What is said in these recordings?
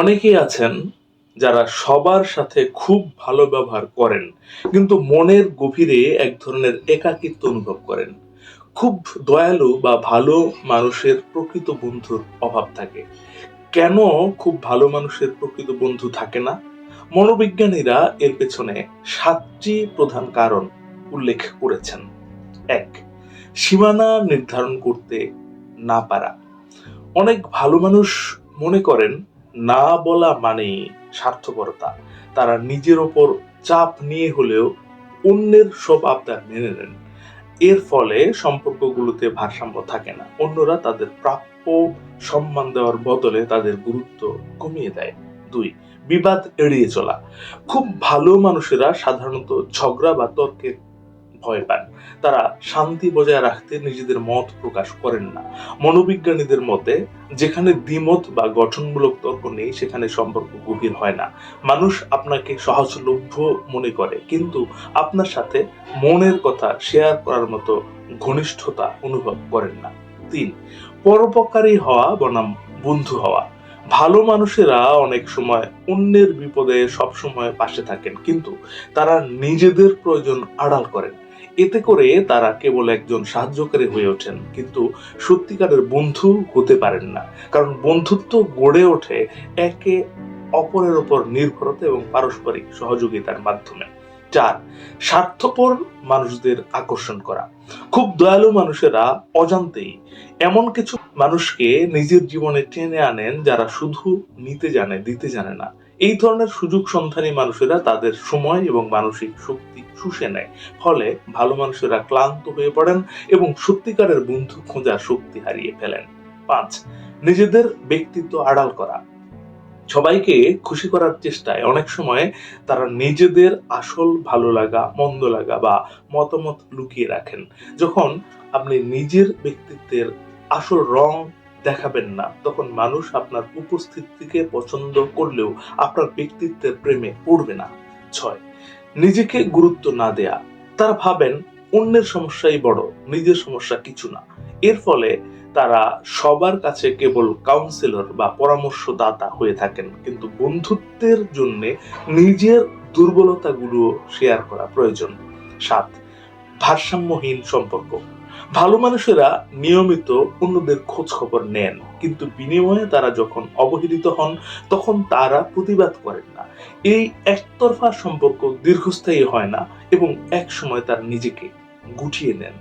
অনেকেই আছেন যারা সবার সাথে খুব ভালো ব্যবহার করেন, কিন্তু মনের গভীরে এক ধরনের একাকিত্ব অনুভব করেন। খুব দয়ালু বা ভালো মানুষের প্রকৃত বন্ধুর অভাব থাকে। কেন খুব ভালো মানুষের প্রকৃত বন্ধু থাকে না? মনোবিজ্ঞানীরা এর পেছনে সাতটি প্রধান কারণ উল্লেখ করেছেন। এক, সীমানা নির্ধারণ করতে না পারা। অনেক ভালো মানুষ মনে করেন না বলা মানেই স্বার্থপরতা। তারা নিজের ওপর চাপ নিয়ে হলেও অন্যের সব আবদার মেনে নেন। এর ফলে সম্পর্কগুলোতে ভারসাম্য থাকে না। অন্যরা তাদের প্রাপ্য সম্মান দেওয়ার বদলে তাদের গুরুত্ব কমিয়ে দেয়। দুই, বিবাদ এড়িয়ে চলা। খুব ভালো মানুষেরা সাধারণত ঝগড়া বা তর্কের ভয় পান। তারা শান্তি বজায় রাখতে নিজেদের মত প্রকাশ করেন না। মনোবিজ্ঞানীদের মতে, যেখানে দ্বিমত বা গঠনমূলক তর্ক নেই, সেখানে সম্পর্ক গভীর হয় না। মানুষ আপনাকে সহজলভ্য মনে করে, কিন্তু আপনার সাথে মনের কথা শেয়ার করার মতো ঘনিষ্ঠতা অনুভব করেন না। তিন, পরোপকারী হওয়া বনাম বন্ধু হওয়া। ভালো মানুষেরা অনেক সময় অন্যের বিপদে সবসময় পাশে থাকেন, কিন্তু তারা নিজেদের প্রয়োজন আড়াল করেন। এতে করে তারা কেবল একজন সাহায্যকারী হয়ে ওঠেন, কিন্তু সত্যিকারের বন্ধু হতে পারেন না। কারণ বন্ধুত্ব গড়ে ওঠে একে অপরের উপর নির্ভরতা এবং পারস্পরিক সহযোগিতার মাধ্যমে। চার, স্বার্থপর মানুষদের আকর্ষণ করা। খুব দয়ালু মানুষেরা অজান্তেই এমন কিছু মানুষকে নিজের জীবনে টেনে আনেন যারা শুধু নিতে জানে, দিতে জানে না। এই ধরনের সুযোগ সন্ধানী মানুষেরা তাদের সময় এবং মানসিক শক্তি শুষে নেয়। ফলে ভালো মানুষেরা ক্লান্ত হয়ে পড়েন এবং সত্যিকারের বন্ধু খোঁজার শক্তি হারিয়ে ফেলেন। পাঁচ, নিজেদের ব্যক্তিত্ব আড়াল করা। সবাইকে খুশি করার চেষ্টায় অনেক সময় তারা নিজেদের আসল ভালো লাগা, মন্দ লাগা বা মতামত লুকিয়ে রাখেন। যখন আপনি নিজের ব্যক্তিত্বের আসল রং দেখাবেন না। তখন মানুষ আপনার উপস্থিতিকে পছন্দ করলেও আপনার ব্যক্তিত্বের প্রেমে পড়বে না। ছয়, নিজেকে গুরুত্ব না দেয়া। তারা ভাবেন, অন্যের সমস্যাই বড়, নিজের সমস্যা কিছু না। এর ফলে তারা সবার কাছে কেবল কাউন্সিলর বা পরামর্শদাতা হয়ে থাকেন। কিন্তু বন্ধুত্বের জন্য নিজের দুর্বলতাগুলো শেয়ার করা প্রয়োজন। সাত, ভারসাম্যহীন সম্পর্ক। ভালো মানুষেরা নিয়মিত অন্যদের খোঁজ খবর নেন, কিন্তু বিনিময়ে তারা যখন অবহেলিত হন, তখন তারা প্রতিবাদ করেন না। এই একতরফা সম্পর্ক দীর্ঘস্থায়ী হয় না এবং এক সময় তার নিজেকে গুটিয়ে নেন।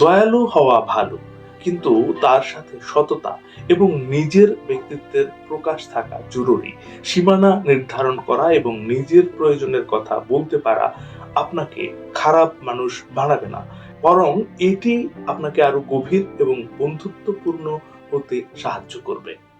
দয়ালু হওয়া ভালো, কিন্তু তার সাথে সততা এবং নিজের ব্যক্তিত্বের প্রকাশ থাকা জরুরি। সীমানা নির্ধারণ করা এবং নিজের প্রয়োজনের কথা বলতে পারা আপনাকে খারাপ মানুষ বানাবে না। বরং এটি আপনাকে আরও গভীর এবং বন্ধুত্বপূর্ণ হতে সাহায্য করবে।